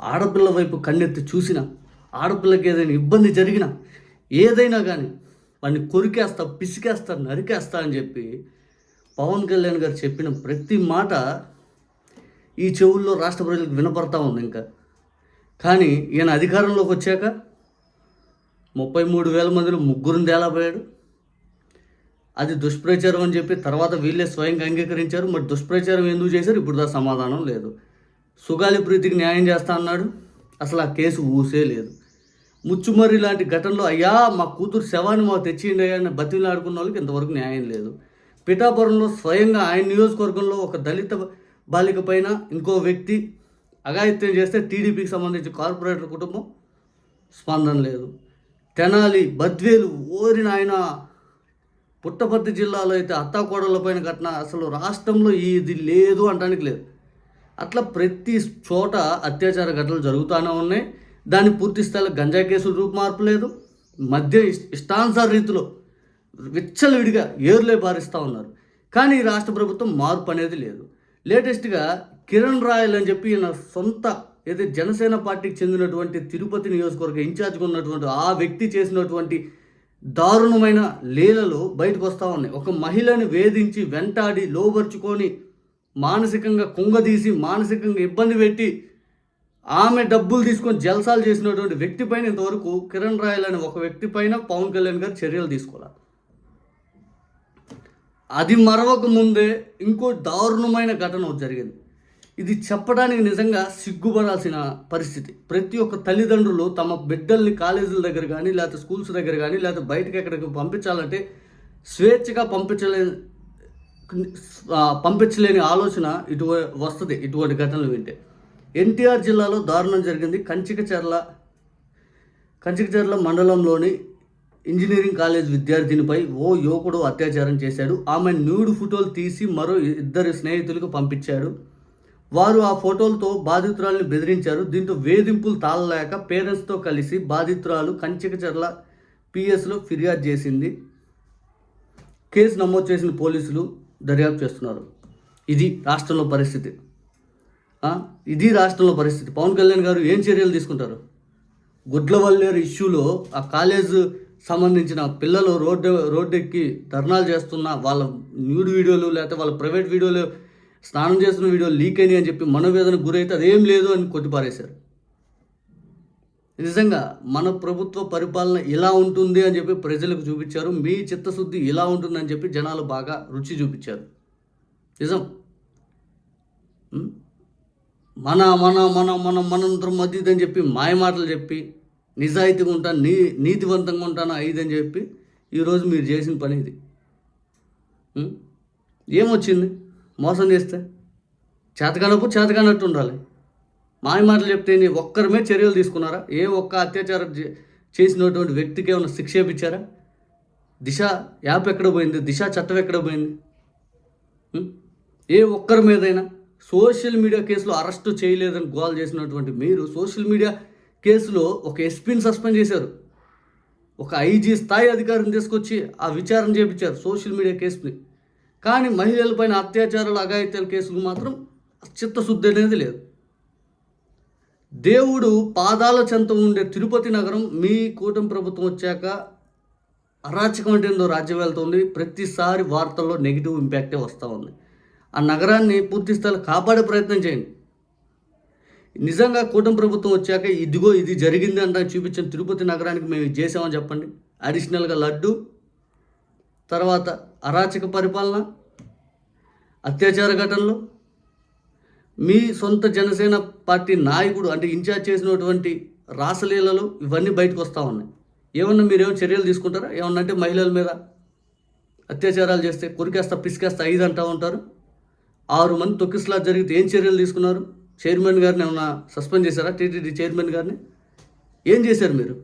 ఆడపిల్ల వైపు కన్నెత్తి చూసినా ఆడపిల్లకి ఏదైనా ఇబ్బంది జరిగినా ఏదైనా కానీ వాడిని కొరికేస్తా పిసికేస్తా నరికేస్తా అని చెప్పి పవన్ కళ్యాణ్ గారు చెప్పిన ప్రతి మాట ఈ చెవుల్లో రాష్ట్ర ప్రజలకు వినపడతా ఉంది ఇంకా. కానీ ఈయన అధికారంలోకి వచ్చాక ముప్పై మూడు వేల మందిలో ముగ్గురిని తేలాపోయాడు. అది దుష్ప్రచారం అని చెప్పి తర్వాత వీళ్ళే స్వయంగా అంగీకరించారు. మరి దుష్ప్రచారం ఎందుకు చేశారు? ఇప్పుడు దా సమాధానం లేదు. సుగాలి ప్రీతికి న్యాయం చేస్తా అన్నాడు. అసలు ఆ కేసు ఊసే లేదు. ముచ్చుమర్రి లాంటి ఘటనలో అయ్యా మా కూతురు శవాన్ని మాకు తెచ్చిండి అని బతిలాడుకున్న వాళ్ళకి ఇంతవరకు న్యాయం లేదు. పిఠాపురంలో స్వయంగా ఆయన నియోజకవర్గంలో ఒక దళిత బాలిక పైన ఇంకో వ్యక్తి అఘాయిత్యం చేస్తే టీడీపీకి సంబంధించి కార్పొరేటర్ కుటుంబం స్పందన లేదు. తెనాలి బద్వేలు ఓరిన ఆయన పుట్టపర్తి జిల్లాలో అయితే అత్తాకోడలపైన పైన ఘటన అసలు రాష్ట్రంలో ఇది లేదు అనడానికి లేదు. అట్లా ప్రతి చోట అత్యాచార ఘటనలు జరుగుతూనే ఉన్నాయి. దాన్ని పూర్తి స్థాయిలో గంజా కేసులు రూపు మార్పు లేదు. మధ్య ఇష్- ఇష్టానుసార రీతిలో విచ్చలవిడిగా ఏర్లే బారిస్తూ ఉన్నారు. కానీ ఈ రాష్ట్ర ప్రభుత్వం మార్పు అనేది లేదు. లేటెస్ట్గా కిరణ్ రాయల్ అని చెప్పి ఈయన సొంత ఏదైతే జనసేన పార్టీకి చెందినటువంటి తిరుపతి నియోజకవర్గ ఇన్ఛార్జ్గా ఉన్నటువంటి ఆ వ్యక్తి చేసినటువంటి దారుణమైన లీలలు బయటకు వస్తూ ఉన్నాయి. ఒక మహిళని వేధించి వెంటాడి లోబర్చుకొని మానసికంగా కుంగదీసి మానసికంగా ఇబ్బంది పెట్టి ఆమె డబ్బులు తీసుకొని జల్సాలు చేసినటువంటి వ్యక్తి పైన ఇంతవరకు కిరణ్ రాయల్ అనే ఒక వ్యక్తి పైన పవన్ కళ్యాణ్ గారు చర్యలు తీసుకోవాలి. అది మరవక ముందే ఇంకో దారుణమైన ఘటన జరిగింది. ఇది చెప్పడానికి నిజంగా సిగ్గుపడాల్సిన పరిస్థితి. ప్రతి ఒక్క తల్లిదండ్రులు తమ బిడ్డల్ని కాలేజీల దగ్గర కానీ లేకపోతే స్కూల్స్ దగ్గర కానీ లేకపోతే బయటకు ఎక్కడికి పంపించాలంటే స్వేచ్ఛగా పంపించలే పంపించలేని ఆలోచన ఇటు వస్తుంది ఇటువంటి ఘటనలు వింటే. ఎన్టీఆర్ జిల్లాలో దారుణం జరిగింది. కంచికచర్ల కంచికచర్ల మండలంలోని ఇంజనీరింగ్ కాలేజ్ విద్యార్థినిపై ఓ యువకుడు అత్యాచారం చేశాడు. ఆమె న్యూడ్ ఫోటోలు తీసి మరో ఇద్దరు స్నేహితులకు పంపించాడు. వారు ఆ ఫోటోలతో బాధితురాల్ని బెదిరించారు. దీంతో వేధింపులు తాళలేక పేరెంట్స్తో కలిసి బాధితురాలు కంచికచర్ల పిఎస్లో ఫిర్యాదు చేసింది. కేసు నమోదు చేసిన పోలీసులు దర్యాప్తు చేస్తున్నారు. ఇది రాష్ట్రంలో పరిస్థితి. ఇది రాష్ట్రంలో పరిస్థితి. పవన్ కళ్యాణ్ గారు ఏం చర్యలు తీసుకుంటారు? గుడ్లవల్లేరు ఇష్యూలో ఆ కాలేజ్ సంబంధించిన పిల్లలు రోడ్డు రోడ్డెక్కి ధర్నాలు చేస్తున్న వాళ్ళ న్యూడ్ వీడియోలు లేకపోతే వాళ్ళ ప్రైవేట్ వీడియోలు స్నానం చేస్తున్న వీడియోలు లీక్ అయినాయి అని చెప్పి మనోవేదనకు గురైతే అదేం లేదు అని కొట్టిపారేశారు. నిజంగా మన ప్రభుత్వ పరిపాలన ఇలా ఉంటుంది అని చెప్పి ప్రజలకు చూపించారు. మీ చిత్తశుద్ధి ఇలా ఉంటుందని చెప్పి జనాలు బాగా రుచి చూపించారు. నిజం? మన మన మన మన మనంతరం మధ్య అని చెప్పి మాయ మాటలు చెప్పి నిజాయితీగా ఉంటాను నీ నీతివంతంగా ఉంటాను అని చెప్పి ఈరోజు మీరు చేసిన పని ఇది. ఏమొచ్చింది? మోసం చేస్తే? చేతకానప్పుడు చేతకానట్టు ఉండాలి. మాయ మాటలు చెప్తే నీ ఒక్కరి మీద చర్యలు తీసుకున్నారా? ఏ ఒక్క అత్యాచారం చే- చేసినటువంటి వ్యక్తికి ఏమైనా శిక్ష ఇప్పించారా దిశ యాప్ ఎక్కడ పోయింది? దిశ చట్టం ఎక్కడ పోయింది? ఏ ఒక్కరి మీదైనా? సోషల్ మీడియా కేసులో అరెస్టు చేయలేదని గోల్ చేసినటువంటి మీరు సోషల్ మీడియా కేసులో ఒక ఎస్పీని సస్పెండ్ చేశారు. ఒక ఐజీ స్థాయి అధికారిని తీసుకొచ్చి ఆ విచారణ చేపించారు సోషల్ మీడియా కేసుని. కానీ మహిళలపైన అత్యాచారాలు అఘాయిత్యాల కేసులు మాత్రం చిత్తశుద్ధి అనేది లేదు. దేవుడు పాదాల చెంత ఉండే తిరుపతి నగరం మీ కూటమి ప్రభుత్వం వచ్చాక అరాచకం అంటే ఏందో రాజ్యం వెళ్తుంది. ప్రతిసారి వార్తల్లో నెగిటివ్ ఇంపాక్టే వస్తూ ఉంది. ఆ నగరాన్ని పూర్తి స్థాయిలో కాపాడే ప్రయత్నం చేయండి. నిజంగా కూటమి ప్రభుత్వం వచ్చాక ఇదిగో ఇది జరిగింది అంటే చూపించిన తిరుపతి నగరానికి మేము ఇది చేసామని చెప్పండి. అడిషనల్గా లడ్డు తర్వాత అరాచక పరిపాలన అత్యాచార ఘటనలు మీ సొంత జనసేన పార్టీ నాయకుడు అంటే ఇన్ఛార్జ్ చేసినటువంటి రాసలీలలు ఇవన్నీ బయటకు వస్తూ ఉన్నాయి. ఏమన్నా మీరేమో చర్యలు తీసుకుంటారా? ఏమన్నా అంటే మహిళల మీద అత్యాచారాలు చేస్తే కొరికేస్తా పిసికేస్తా ఐదు అంటూ ఉంటారు. ఆరు మంది తొక్కిసలా జరిగితే ఏం చర్యలు తీసుకున్నారు? చైర్మన్ గారిని ఏమన్నా సస్పెండ్ చేశారా? టీటీడీ చైర్మన్ గారిని? ఏం చేశారు మీరు?